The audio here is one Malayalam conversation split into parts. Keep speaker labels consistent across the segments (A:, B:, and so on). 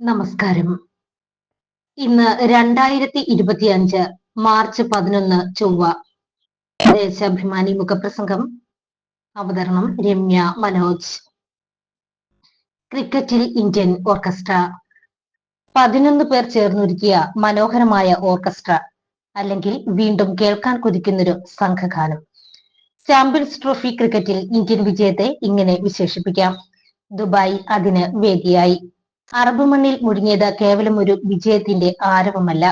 A: നമസ്കാരം. ഇന്ന് രണ്ടായിരത്തി ഇരുപത്തി അഞ്ച് മാർച്ച് പതിനൊന്ന് ചൊവ്വ. ദേശാഭിമാനി മുഖപ്രസംഗം. അവതരണം രമ്യ മനോജ്. ക്രിക്കറ്റിൽ ഇന്ത്യൻ ഓർക്കസ്ട്ര. പതിനൊന്ന് പേർ ചേർന്നൊരുക്കിയ മനോഹരമായ ഓർക്കസ്ട്ര അല്ലെങ്കിൽ വീണ്ടും കേൾക്കാൻ കൊതിക്കുന്നൊരു സംഘഗാനം. ചാമ്പ്യൻസ് ട്രോഫി ക്രിക്കറ്റിൽ ഇന്ത്യൻ വിജയത്തെ ഇങ്ങനെ വിശേഷിപ്പിക്കാം. ദുബായ് അതിന് വേദിയായി. അറബ് മണ്ണിൽ മുഴുങ്ങിയത് കേവലം ഒരു വിജയത്തിന്റെ ആരവമല്ല.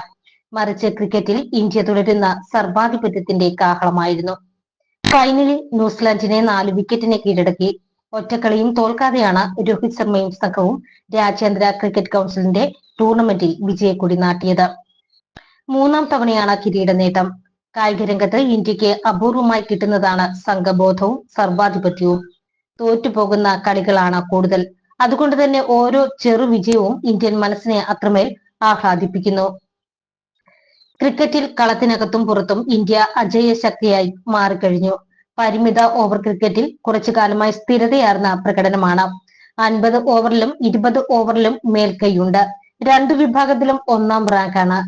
A: മറിച്ച് ക്രിക്കറ്റിൽ ഇന്ത്യ തുടരുന്ന സർവാധിപത്യത്തിന്റെ കാഹളമായിരുന്നു. ഫൈനലിൽ ന്യൂസിലാൻഡിനെ നാല് വിക്കറ്റിനെ കീഴടക്കി. ഒറ്റക്കളിയും തോൽക്കാതെയാണ് രോഹിത് ശർമ്മയും സംഘവും രാജ്യാന്തര ക്രിക്കറ്റ് കൗൺസിലിന്റെ ടൂർണമെന്റിൽ വിജയക്കൊടി നാട്ടിയത്. മൂന്നാം തവണയാണ് കിരീട നേട്ടം. കായിക രംഗത്ത് ഇന്ത്യയ്ക്ക് അപൂർവമായി കിട്ടുന്നതാണ് സംഘബോധവും സർവാധിപത്യവും. തോറ്റുപോകുന്ന കളികളാണ് കൂടുതൽ. അതുകൊണ്ട് തന്നെ ഓരോ ചെറു വിജയവും ഇന്ത്യൻ മനസ്സിനെ അത്രമേൽ ആഹ്ലാദിപ്പിക്കുന്നു. ക്രിക്കറ്റിൽ കളത്തിനകത്തും പുറത്തും ഇന്ത്യ അജയ ശക്തിയായി മാറിക്കഴിഞ്ഞു. പരിമിത ഓവർ ക്രിക്കറ്റിൽ കുറച്ചു കാലമായി സ്ഥിരതയാർന്ന പ്രകടനമാണ്. അൻപത് ഓവറിലും ഇരുപത് ഓവറിലും മേൽക്കൈയുണ്ട്. രണ്ടു വിഭാഗത്തിലും ഒന്നാം റാങ്കാണ്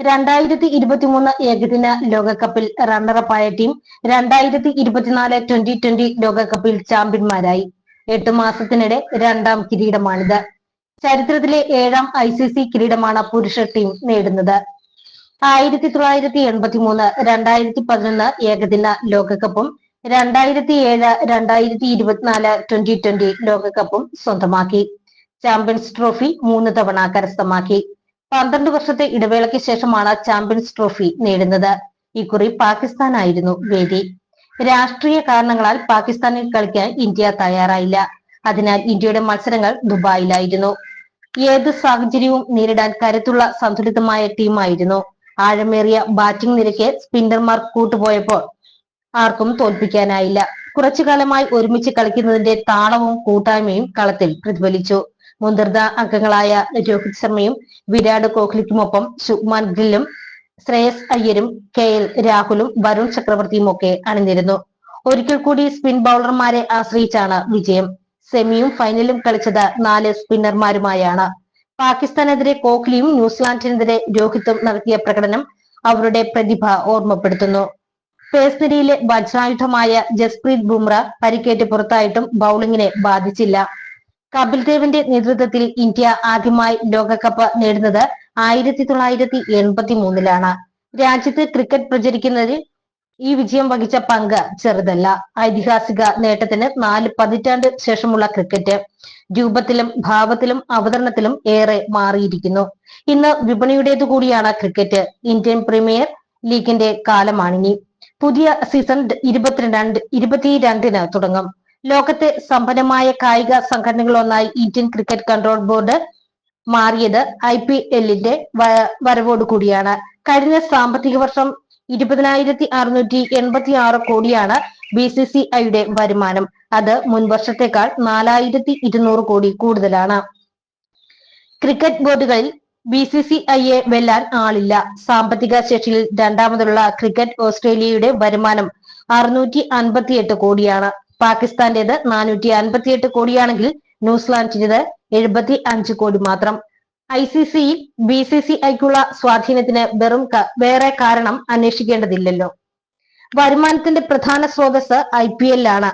A: രണ്ടായിരത്തി ഇരുപത്തിമൂന്ന് ഏകദിന ലോകകപ്പിൽ റണ്ണറപ്പായ ടീം രണ്ടായിരത്തി ഇരുപത്തിനാല് ട്വന്റി ട്വന്റി ലോകകപ്പിൽ ചാമ്പ്യന്മാരായി എട്ട് മാസത്തിനിടെ രണ്ടാം കിരീടമാണിത്. ചരിത്രത്തിലെ ഏഴാം ഐ സി സി കിരീടമാണ് പുരുഷ ടീം നേടുന്നത്. ആയിരത്തി തൊള്ളായിരത്തി എൺപത്തി മൂന്ന് രണ്ടായിരത്തി പതിനൊന്ന് ഏകദിന ലോകകപ്പും രണ്ടായിരത്തി ഏഴ് രണ്ടായിരത്തി ഇരുപത്തിനാല് ട്വന്റി ട്വന്റി ലോകകപ്പും സ്വന്തമാക്കി. ചാമ്പ്യൻസ് ട്രോഫി മൂന്ന് തവണ കരസ്ഥമാക്കി. പന്ത്രണ്ട് വർഷത്തെ ഇടവേളയ്ക്ക് ശേഷമാണ് ചാമ്പ്യൻസ് ട്രോഫി നേടുന്നത്. ഇക്കുറി പാകിസ്ഥാനായിരുന്നു വേദി. രാഷ്ട്രീയ കാരണങ്ങളാൽ പാകിസ്ഥാനിൽ കളിക്കാൻ ഇന്ത്യ തയ്യാറായില്ല. അതിനാൽ ഇന്ത്യയുടെ മത്സരങ്ങൾ ദുബായിലായിരുന്നു. ഏത് സാഹചര്യവും നേരിടാൻ കരുത്തുള്ള സന്തുലിതമായ ടീമായിരുന്നു. ആഴമേറിയ ബാറ്റിംഗ് നിരക്ക് സ്പിന്നർമാർ കൂട്ടുപോയപ്പോൾ ആർക്കും തോൽപ്പിക്കാനായില്ല. കുറച്ചു കാലമായി ഒരുമിച്ച് കളിക്കുന്നതിന്റെ താളവും കൂട്ടായ്മയും കളത്തിൽ പ്രതിഫലിച്ചു. മുതിർന്ന അംഗങ്ങളായ രോഹിത് ശർമ്മയും വിരാട് കോഹ്ലിക്കുമൊപ്പം ശുഭ്മാൻ ഗില്ലും ശ്രേയസ് അയ്യരും കെ എൽ രാഹുലും വരുൺ ചക്രവർത്തിയും ഒക്കെ അണിനിരുന്നു. ഒരിക്കൽ കൂടി സ്പിൻ ബൗളർമാരെ ആശ്രയിച്ചാണ് വിജയം. സെമിയും ഫൈനലും കളിച്ചത് നാല് സ്പിന്നർമാരുമായാണ് പാകിസ്ഥാനെതിരെ കോഹ്ലിയും ന്യൂസിലാൻഡിനെതിരെ രോഹിത്തും നടത്തിയ പ്രകടനം അവരുടെ പ്രതിഭ ഓർമ്മപ്പെടുത്തുന്നു. പേസ് നിരയിലെ വജ്രായുധമായ ജസ്പ്രീത് ബുംറ പരിക്കേറ്റ് പുറത്തായിട്ടും ബൗളിങ്ങിനെ ബാധിച്ചില്ല. കപിൽ ദേവിന്റെ നേതൃത്വത്തിൽ ഇന്ത്യ ആദ്യമായി ലോകകപ്പ് നേടുന്നത് ആയിരത്തി തൊള്ളായിരത്തി എൺപത്തി മൂന്നിലാണ് രാജ്യത്ത് ക്രിക്കറ്റ് പ്രചരിക്കുന്നതിൽ ഈ വിജയം വഹിച്ച പങ്ക് ചെറുതല്ല. ഐതിഹാസിക നേട്ടത്തിന് നാല് പതിറ്റാണ്ട് ശേഷമുള്ള ക്രിക്കറ്റ് രൂപത്തിലും ഭാവത്തിലും അവതരണത്തിലും ഏറെ മാറിയിരിക്കുന്നു. ഇന്ന് വിപണിയുടേതു കൂടിയാണ് ക്രിക്കറ്റ്. ഇന്ത്യൻ പ്രീമിയർ ലീഗിന്റെ കാലമാണിനി. പുതിയ സീസൺ ഇരുപത്തിരണ്ട് ഇരുപത്തിരണ്ടിന് തുടങ്ങും. ലോകത്തെ സമ്പന്നമായ കായിക സംഘടനകളൊന്നായി ഇന്ത്യൻ ക്രിക്കറ്റ് കൺട്രോൾ ബോർഡ് മാറിയത് ഐ പി എല്ലിന്റെ വരവോട് കൂടിയാണ്. കഴിഞ്ഞ സാമ്പത്തിക വർഷം ഇരുപതിനായിരത്തി അറുന്നൂറ്റി എൺപത്തി ആറ് കോടിയാണ് ബി സി സി ഐയുടെ വരുമാനം. അത് മുൻ വർഷത്തെക്കാൾ നാലായിരത്തി ഇരുന്നൂറ് കോടി കൂടുതലാണ്. ക്രിക്കറ്റ് ബോർഡുകളിൽ ബി സി സി ഐയെ വെല്ലാൻ ആളില്ല. സാമ്പത്തിക ശേഷിയിൽ രണ്ടാമതുള്ള ക്രിക്കറ്റ് ഓസ്ട്രേലിയയുടെ വരുമാനം അറുന്നൂറ്റി അൻപത്തിയെട്ട് കോടിയാണ്. പാകിസ്ഥാന്റേത് നാനൂറ്റി അൻപത്തിയെട്ട് കോടിയാണെങ്കിൽ ന്യൂസിലാൻഡിന്റേത് എഴുപത്തി അഞ്ച് കോടി മാത്രം. ഐ സി സിയിൽ ബി സി സി ഐക്കുള്ള സ്വാധീനത്തിന് വെറും വേറെ കാരണം അന്വേഷിക്കേണ്ടതില്ലല്ലോ. വരുമാനത്തിന്റെ പ്രധാന സ്രോതസ് ഐ പി എല്ലാണ്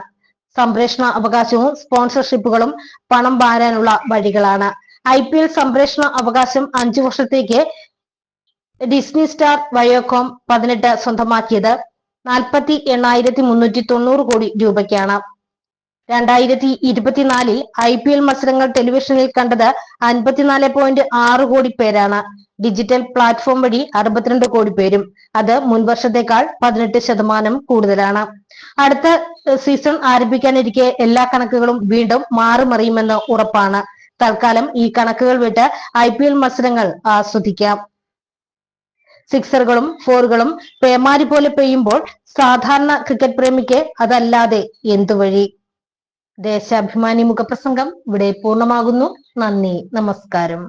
A: സംപ്രേഷണ അവകാശവും സ്പോൺസർഷിപ്പുകളും പണം വാരാനുള്ള വഴികളാണ്. ഐ പി എൽ സംപ്രേഷണ അവകാശം അഞ്ചു വർഷത്തേക്ക് ഡിസ്നി സ്റ്റാർ വയോകോം പതിനെട്ട് സ്വന്തമാക്കിയത്. നാൽപ്പത്തി എണ്ണായിരത്തി മുന്നൂറ്റി തൊണ്ണൂറ് കോടി രൂപയ്ക്കാണ്. രണ്ടായിരത്തി ഇരുപത്തിനാലിൽ ഐ പി എൽ മത്സരങ്ങൾ ടെലിവിഷനിൽ കണ്ടത് അൻപത്തിനാല് പോയിന്റ് ആറ് കോടി പേരാണ്. ഡിജിറ്റൽ പ്ലാറ്റ്ഫോം വഴി അറുപത്തിരണ്ട് കോടി പേരും. അത് മുൻവർഷത്തേക്കാൾ പതിനെട്ട് ശതമാനം കൂടുതലാണ്. അടുത്ത സീസൺ ആരംഭിക്കാനിരിക്കെ എല്ലാ കണക്കുകളും വീണ്ടും മാറിമറിയുമെന്ന് ഉറപ്പാണ്. തൽക്കാലം ഈ കണക്കുകൾ വിട്ട് ഐ മത്സരങ്ങൾ ആസ്വദിക്കാം. സിക്സറുകളും ഫോറുകളും പേമാരി പോലെ പെയ്യുമ്പോൾ സാധാരണ ക്രിക്കറ്റ് പ്രേമിക്ക് അതല്ലാതെ എന്തു വഴി? ദേശാഭിമാനി മുഖപ്രസംഗം ഇവിടെ പൂർണമാകുന്നു. നന്ദി. നമസ്കാരം.